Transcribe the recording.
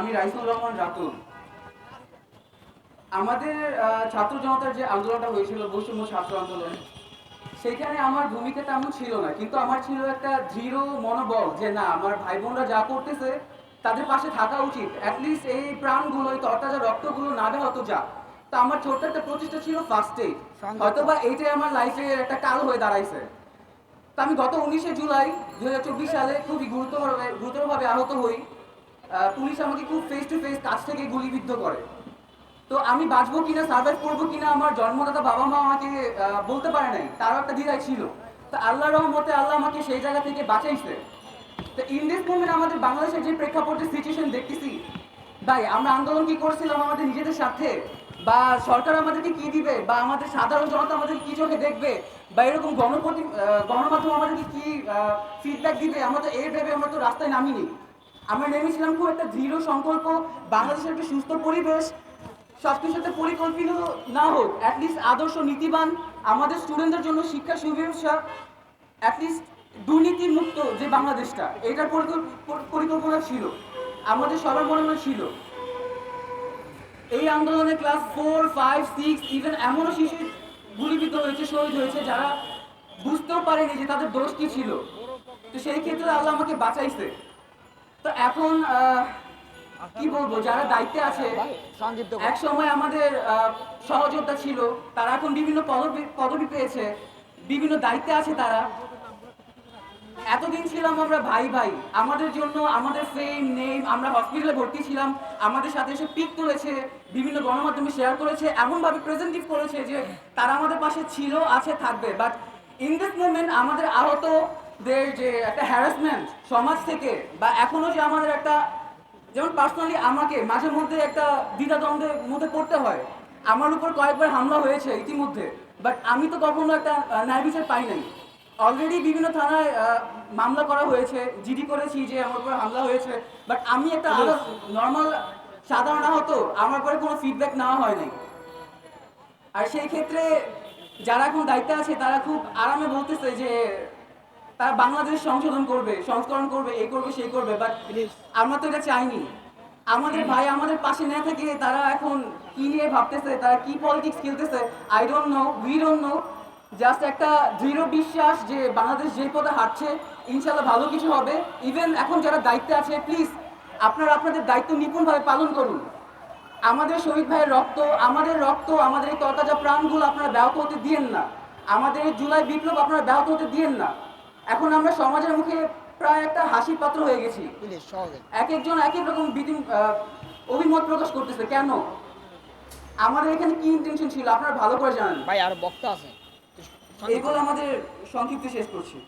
আমি রাইসুল রহমান রাতুল। আমাদের ছাত্র জনতার যে আন্দোলনটা হয়েছিল বৈষম্য ছাত্র আন্দোলন সেখানে আমার ভূমিকা তেমন ছিল না কিন্তু আমার ছিল একটা দৃঢ় মনোবল যে না আমার ভাই বোনরা যা করতেছে তাদের পাশে থাকা উচিত। অ্যাটলিস্ট এই প্রাণগুলো এই তরতাজা রক্তগুলো না ব্যাহত যা তো আমার ছোট্ট একটা প্রচেষ্টা ছিল ফার্স্ট হয়তো বা এইটাই আমার লাইফে একটা কাল হয়ে দাঁড়াইছে। তো আমি গত উনিশে জুলাই দু হাজার চব্বিশ সালে খুবই গুরুতরভাবে গুরুতরভাবে আহত হই। পুলিশ আমাকে খুব ফেস টু ফেস কাছ থেকে গুলিবিদ্ধ করে। তো আমি বাঁচবো কিনা সার্ভাইভ করব কিনা আমার জন্মদাতা বাবা মা আমাকে বলতে পারে নাই তারও একটা দ্বিধায় ছিল। তো আল্লাহ রহমতে আল্লাহ আমাকে সেই জায়গা থেকে বাঁচাইছে। তো ইন দিস মুভমেন্ট আমাদের বাংলাদেশের যে প্রেক্ষাপটে সিচুয়েশন দেখতেছি ভাই আমরা আন্দোলন কি করছিলাম আমাদের নিজেদের সাথে বা সরকার আমাদেরকে কি দিবে? বা আমাদের সাধারণ জনতা আমাদেরকে কি চোখে দেখবে? বা এরকম গণপ্রতি আহ, গণমাধ্যম আমাদেরকে কি ফিডব্যাক দিবে? আমরা তো এই ভেবে আমরা তো রাস্তায় নামিনি। আমরা নেমেছিলাম খুব একটা দৃঢ় সংকল্প, বাংলাদেশের একটা সুস্থ পরিবেশ সবকিছুতে পরিকল্পিত না হোক অ্যাটলিস্ট আদর্শ নীতিবান, আমাদের স্টুডেন্টদের জন্য শিক্ষা সুব্যবস্থা অ্যাটলিস্ট দুর্নীতি মুক্ত যে বাংলাদেশটা এটার পরিকল্পনা ছিল, আমাদের সবার মনে ছিল। এই আন্দোলনে class four five six even এমনও শিশু গুলিবিদ্ধ হয়েছে, শহীদ হয়েছে, যারা বুঝতেও পারেনি যে তাদের দোষ কি ছিল। তো সেই ক্ষেত্রে আল্লাহ আমাকে বাঁচাইছে। তো এখন কি বলব, যারা দায়িত্বে আছে এক সময় আমাদের সহযোদ্ধা ছিল, তারা এখন বিভিন্ন পদবি পদবি পেয়েছে, বিভিন্ন দায়িত্বে আছে তারা। এতদিন ছিলাম আমরা ভাই ভাই, আমাদের জন্য, আমাদের ফেম নেম আমরা হসপিটালে ভর্তি ছিলাম, আমাদের সাথে এসে পিক তুলেছে, বিভিন্ন গণমাধ্যমে শেয়ার করেছে, এমনভাবে প্রেজেন্টিভ করেছে যে তারা আমাদের পাশে ছিল, আছে, থাকবে। বাট ইন দিস মুভমেন্ট আমাদের আহতদের যে একটা হ্যারাসমেন্ট সমাজ থেকে বা এখনও যে আমাদের একটা যেমন পার্সোনালি আমাকে মাঝে মধ্যে একটা দ্বিধাদ্বন্দ্বের মধ্যে পড়তে হয়। আমার উপর কয়েকবার হামলা হয়েছে ইতিমধ্যে বাট আমি তো কখনো একটা ন্যায় বিচার পাই নাই। অলরেডি বিভিন্ন থানায় মামলা করা হয়েছে জিডি করেছি যে আমার উপর হামলা হয়েছে বাট আমি একটা আরও নর্মাল সাধারণ আহত আমার পরে কোনো ফিডব্যাক নেওয়া হয় নাই। আর সেই ক্ষেত্রে যারা এখন দায়িত্বে আছে তারা খুব আরামে বলতেছে যে তারা বাংলাদেশ সংশোধন করবে, সংস্করণ করবে এই করবে সেই করবে বাট আমরা তো এটা চাইনি। আমাদের ভাই আমাদের পাশে না থেকে তারা এখন কি নিয়ে ভাবতেছে, তারা কি পলিটিক্স খেলতেছে I don't know we don't know just একটা দৃঢ় বিশ্বাস যে বাংলাদেশ যে পথে হাঁটছে, ইনশাল্লাহ ভালো কিছু হবে। ইভেন এখন যারা দায়িত্বে আছে প্লিজ আপনারা আপনাদের দায়িত্ব নিপুণভাবে পালন করুন। আমাদের শহীদ ভাইয়ের রক্ত, আমাদের রক্ত, আমাদের এই তরতাজা প্রাণগুলো আপনারা ব্যাহত হতে দিয়েন না। আমাদের জুলাই বিপ্লব আপনারা ব্যাহত হতে দিয়েন না। এখন আমরা সমাজের মুখে প্রায় একটা হাসির পাত্র হয়ে গেছি। এক একজন এক এক রকম বিধি অভিমত প্রকাশ করতেছে। কেন? আমাদের এখানে কি ইন্টেনশন ছিল? আপনারা ভালো করে জানেন। ভাই আর বক্তা আছে। এগুলো আমাদের সংক্ষিপ্ত শেষ করছি।